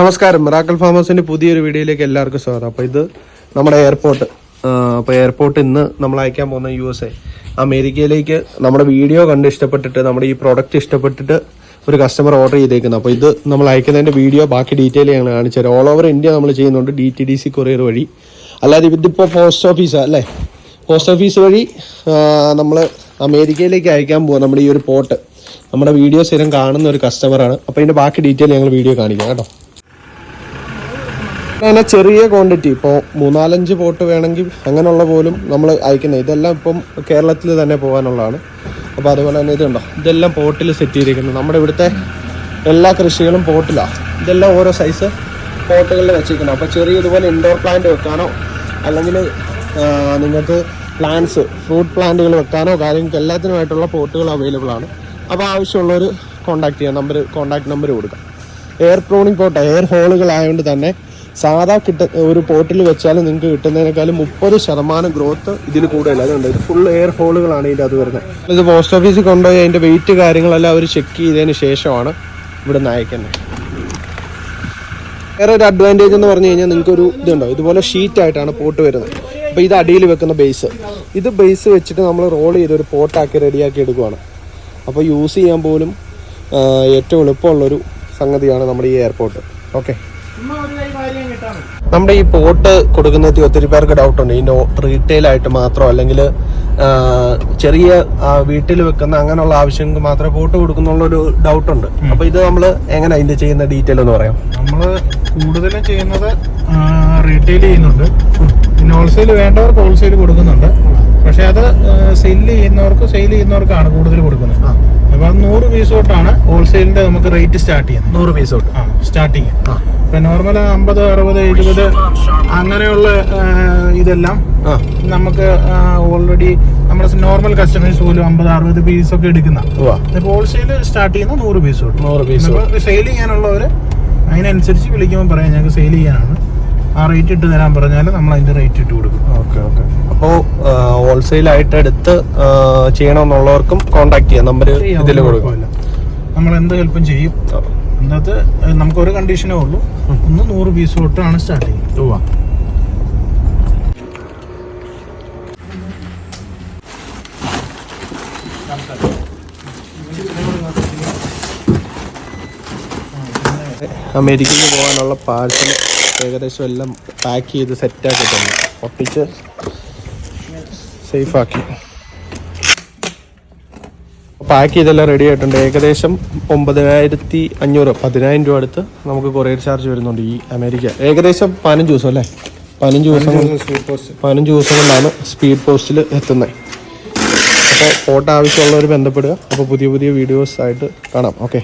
നമസ്കാരം. മിറാക്കൽ ഫാമേഴ്സിന്റെ പുതിയൊരു വീഡിയോയിലേക്ക് എല്ലാവർക്കും സ്വാഗതം. അപ്പോൾ ഇത് നമ്മുടെ എയർപോർട്ട്. അപ്പോൾ എയർപോർട്ട് ഇന്ന് നമ്മൾ അയക്കാൻ പോകുന്ന യു എസ് എ. അമേരിക്കയിലേക്ക് നമ്മുടെ വീഡിയോ കണ്ട് ഇഷ്ടപ്പെട്ടിട്ട് നമ്മുടെ ഈ പ്രോഡക്റ്റ് ഇഷ്ടപ്പെട്ടിട്ട് ഒരു കസ്റ്റമർ ഓർഡർ ചെയ്തേക്കുന്നത് അപ്പോൾ ഇത് നമ്മൾ അയക്കുന്നതിന്റെ വീഡിയോ ബാക്കി ഡീറ്റെയിൽ ഞങ്ങൾ കാണിച്ചു തരാം. ഓൾ ഓവർ ഇന്ത്യ നമ്മൾ ചെയ്യുന്നുണ്ട് D T D C courier വഴി. അല്ലാതെ ഇതിപ്പോൾ പോസ്റ്റ് ഓഫീസ് അല്ലേ? പോസ്റ്റ് ഓഫീസ് വഴി നമ്മൾ അമേരിക്കയിലേക്ക് അയക്കാൻ പോകും നമ്മുടെ ഈ ഒരു പോർട്ട് നമ്മുടെ വീഡിയോ സ്ഥിരം കാണുന്ന ഒരു കസ്റ്റമറാണ് അപ്പോൾ ഇതിന്റെ ബാക്കി ഡീറ്റെയിൽ ഞങ്ങൾ വീഡിയോ കാണിക്കാം കേട്ടോ. അങ്ങനെ ചെറിയ ക്വാണ്ടിറ്റി ഇപ്പോൾ മൂന്നാലഞ്ച് പോട്ട് വേണമെങ്കിൽ അങ്ങനെയുള്ള പോലും നമ്മൾ അയക്കുന്നത് ഇതെല്ലാം ഇപ്പം കേരളത്തിൽ തന്നെ പോകാനുള്ളതാണ്. അപ്പോൾ അതുപോലെ തന്നെ ഇതുണ്ടോ ഇതെല്ലാം പോട്ടിൽ സെറ്റ് ചെയ്തിരിക്കുന്നത് നമ്മുടെ ഇവിടുത്തെ എല്ലാ കൃഷികളും പോട്ടിലാണ് ഇതെല്ലാം ഓരോ സൈസ് പോട്ടുകളിൽ വെച്ചിരിക്കുന്നത് അപ്പോൾ ചെറിയ ഇതുപോലെ ഇൻഡോർ പ്ലാന്റ് വെക്കാനോ അല്ലെങ്കിൽ നിങ്ങൾക്ക് പ്ലാന്റ്സ് ഫ്രൂട്ട് പ്ലാന്റുകൾ വെക്കാനോ കാര്യങ്ങൾക്ക് എല്ലാത്തിനുമായിട്ടുള്ള പോട്ടുകൾ അവൈലബിൾ ആണ്. അപ്പോൾ ആവശ്യമുള്ളവർ കോൺടാക്ട് ചെയ്യാം. നമ്പർ കോൺടാക്ട് നമ്പർ കൊടുക്കാം. എയർ പ്രോണിങ് പോട്ട് എയർ ഹോളുകളായതുകൊണ്ട് തന്നെ സാധാ കിട്ട ഒരു പോട്ടിൽ വെച്ചാൽ നിങ്ങൾക്ക് കിട്ടുന്നതിനേക്കാളും മുപ്പത് ശതമാനം ഗ്രോത്ത് ഇതിൽ കൂടുതൽ അതുകൊണ്ട് ഇത് ഫുൾ എയർ ഹോളുകളാണ് ഇതിന്റെ അത് വരുന്നത്. ഇത് പോസ്റ്റ് ഓഫീസിൽ കൊണ്ടുപോയി അതിന്റെ വെയിറ്റ് കാര്യങ്ങളെല്ലാം അവർ ചെക്ക് ചെയ്തതിന് ശേഷമാണ് ഇവിടെ നിന്ന് വേറെ ഒരു അഡ്വാന്റേജ് എന്ന് പറഞ്ഞു കഴിഞ്ഞാൽ നിങ്ങൾക്ക് ഒരു ഇതുണ്ടോ? ഇതുപോലെ ഷീറ്റ് ആയിട്ടാണ് പോട്ട് വരുന്നത്. അപ്പോൾ ഇത് അടിയിൽ വെക്കുന്ന ബേസ് ഇത് ബേസ് വെച്ചിട്ട് നമ്മൾ റോൾ ചെയ്ത് ഒരു പോട്ടാക്കി റെഡിയാക്കി എടുക്കുവാണ്. അപ്പോൾ യൂസ് ചെയ്യാൻ പോലും ഏറ്റവും എളുപ്പമുള്ളൊരു സംഗതിയാണ് നമ്മുടെ ഈ എയർപോർട്ട് ഓക്കെ നമ്മുടെ ഈ പോട്ട് കൊടുക്കുന്നതിൽ ഒത്തിരി പേർക്ക് ഡൗട്ട് ഉണ്ട്. ഈ നോ റീറ്റെയിൽ ആയിട്ട് മാത്രം അല്ലെങ്കിൽ ചെറിയ വീട്ടിൽ വെക്കുന്ന അങ്ങനെയുള്ള ആവശ്യങ്ങൾക്ക് മാത്രമേ പോട്ട് കൊടുക്കുന്നുള്ള ഒരു ഡൗട്ട് ഉണ്ട്. അപ്പൊ ഇത് നമ്മൾ എങ്ങനെ അതിന്റെ ചെയ്യുന്ന ഡീറ്റെയിൽ എന്ന് പറയാം? നമ്മൾ കൂടുതലും ചെയ്യുന്നത് റീറ്റെയിൽ ചെയ്യുന്നുണ്ട്. പിന്നെ ഹോൾസെയിൽ വേണ്ടവർക്ക് ഹോൾസെയിൽ കൊടുക്കുന്നുണ്ട്. പക്ഷെ അത് സെയിൽ ചെയ്യുന്നവർക്ക് സെയിൽ ചെയ്യുന്നവർക്കാണ് കൂടുതൽ കൊടുക്കുന്നത്. അപ്പൊ അത് നൂറ് പീസ് തൊട്ടാണ് ഹോൾസെയിലിന്റെ നമുക്ക് റേറ്റ് സ്റ്റാർട്ട് ചെയ്യുന്നത്. നൂറ് പീസ് തൊട്ട്. ആ സ്റ്റാർട്ടിങ് ഇപ്പൊ നോർമൽ അമ്പത് അറുപത് എഴുപത് അങ്ങനെയുള്ള ഇതെല്ലാം നമുക്ക് ഓൾറെഡി നമ്മുടെ നോർമൽ കസ്റ്റമേഴ്സ് പോലും അമ്പത് അറുപത് പീസ് ഒക്കെ എടുക്കുന്ന. ഹോൾസെയിൽ സ്റ്റാർട്ട് ചെയ്യുന്ന നൂറ് പീസ് തൊട്ട്. നൂറ് പീസ് സെയിൽ ചെയ്യാനുള്ളവര് അതിനനുസരിച്ച് വിളിക്കുമ്പോൾ പറയാം ഞങ്ങൾക്ക് സെയിൽ ചെയ്യാനാണ്. ആ റേറ്റ് ഇട്ട് തരാൻ പറഞ്ഞാൽ നമ്മൾ അതിന്റെ റേറ്റ് ഇട്ട് കൊടുക്കും. Okay okay. അപ്പോൾ ഹോൾസെയിൽ ആയിട്ട് എടുത്ത് ചെയ്യണമെന്നുള്ളവർക്കും കോൺടാക്ട് ചെയ്യാം. നമ്പർ ഇതിൽ കൊടുക്കും. നമ്മൾ എന്ത് ഹെൽപ്പും ചെയ്യും. അതിനകത്ത് നമുക്ക് ഒരു കണ്ടീഷനേ ഉള്ളൂ. ഒന്ന് നൂറ് പീസ് തൊട്ടാണ് സ്റ്റാർട്ടിങ് രൂപ അമേരിക്കയിൽ പോകാനുള്ള പാഴ്സൽ ഏകദേശം എല്ലാം പാക്ക് ചെയ്ത് സെറ്റാക്കി തന്നെ ഒട്ടിച്ച് സേഫാക്കി പാക്ക് ചെയ്തെല്ലാം റെഡി ആയിട്ടുണ്ട്. ഏകദേശം ഒമ്പതിനായിരത്തി അഞ്ഞൂറ് പതിനായിരം രൂപ അടുത്ത് നമുക്ക് കൊറിയർ ചാർജ് വരുന്നുണ്ട് ഈ അമേരിക്ക. ഏകദേശം പതിനഞ്ച് ദിവസം അല്ലേ? പതിനഞ്ച് ദിവസം പതിനഞ്ച് ദിവസം കൊണ്ടാണ് സ്പീഡ് പോസ്റ്റിൽ എത്തുന്നത് അപ്പോൾ ഫോട്ടോ ആവശ്യമുള്ളവർ ബന്ധപ്പെടുക. അപ്പോൾ പുതിയ പുതിയ വീഡിയോസ് ആയിട്ട് കാണാം. ഓക്കെ